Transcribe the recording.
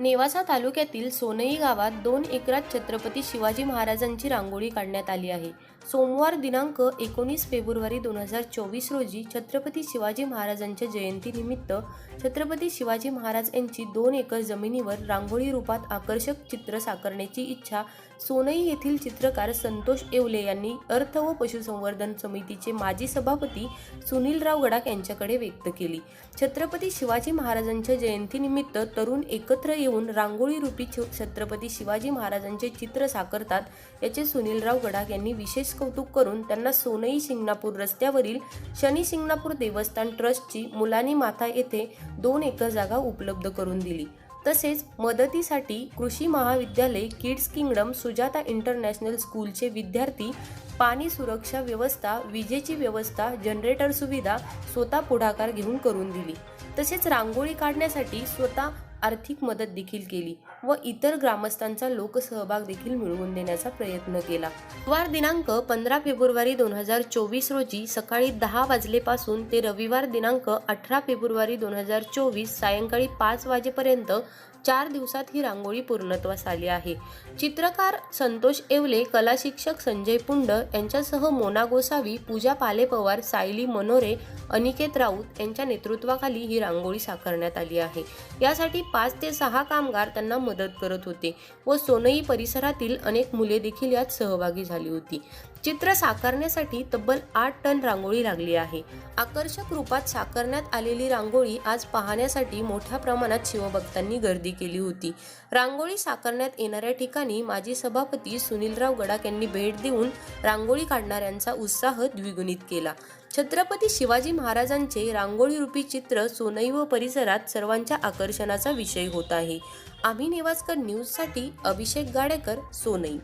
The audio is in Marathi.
नेवासा तालुक्यातील सोनई गावात दोन एकरात छत्रपती शिवाजी महाराजांची रांगोळी काढण्यात आली आहे. सोमवार दिनांक एकोणीस फेब्रुवारी दोन हजार चोवीस रोजी छत्रपती शिवाजी महाराजांच्या जयंतीनिमित्त छत्रपती शिवाजी महाराज यांची दोन एकर जमिनीवर रांगोळी रूपात आकर्षक चित्र साकारण्याची इच्छा सोनई येथील चित्रकार संतोष येवले यांनी अर्थ व पशुसंवर्धन समितीचे माजी सभापती सुनीलराव गडाख यांच्याकडे व्यक्त केली. छत्रपती शिवाजी महाराजांच्या जयंतीनिमित्त तरुण एकत्र घेऊन रांगोळी रूपी छ- छत्रपती शिवाजी महाराजांचे चित्र साकारतात. याचे सुनीलराव गडाख यांनी विशेष कौतुक करून त्यांना सोनई शिंगणापूर रस्त्यावरील शनी शिंगणापूर देवस्थान ट्रस्टची मुलानी माथा येथे दोन एकर जागा उपलब्ध करून दिली. तसेच मदतीसाठी कृषी महाविद्यालय किड्स किंगडम सुजाता इंटरनॅशनल स्कूलचे विद्यार्थी पाणी सुरक्षा व्यवस्था विजेची व्यवस्था जनरेटर सुविधा स्वतः पुढाकार घेऊन करून दिली. तसेच रांगोळी काढण्यासाठी स्वतः आर्थिक मदत देखील केली व इतर ग्रामस्थांचा लोकसहभाग देखील मिळवून देण्याचा प्रयत्न केला. वार दिनांक पंधरा फेब्रुवारी दोन हजार चोवीस रोजी सकाळी दहा वाजलेपासून ते रविवार दिनांक अठरा फेब्रुवारी दोन हजार चोवीस सायंकाळी पाच वाजेपर्यंत चार दिवसात ही रांगोळी पूर्णत्वास आली आहे. चित्रकार संतोष येवले कला शिक्षक संजय पुंड यांच्यासह मोना गोसावी पूजा पालेपवार सायली मनोरे अनिकेत राऊत यांच्या नेतृत्वाखाली ही रांगोळी साकारण्यात आली आहे. यासाठी पाच ते सहा कामगार त्यांना मदत करत होते व सोनई परिसरातील अनेक मुले देखील यात सहभागी झाली होती. चित्र साकारण्यासाठी तब्बल आठ टन रांगोळी लागली आहे. आकर्षक रूपात साकारण्यात आलेली रांगोळी आज पाहण्यासाठी मोठ्या प्रमाणात शिवभक्तांनी गर्दी केली होती. रांगोळी साकारण्यात येणाऱ्या ठिकाणी माजी सभापती सुनीलराव गडाख यांनी भेट देऊन रांगोळी काढणाऱ्यांचा उत्साह द्विगुणित केला. छत्रपती शिवाजी महाराजांचे रांगोळी रूपी चित्र सोनई व परिसरात सर्वांच्या आकर्षणाचा विषय होत आहे. आम्ही नेवास्कर न्यूजसाठी अभिषेक गाडेकर सोनई.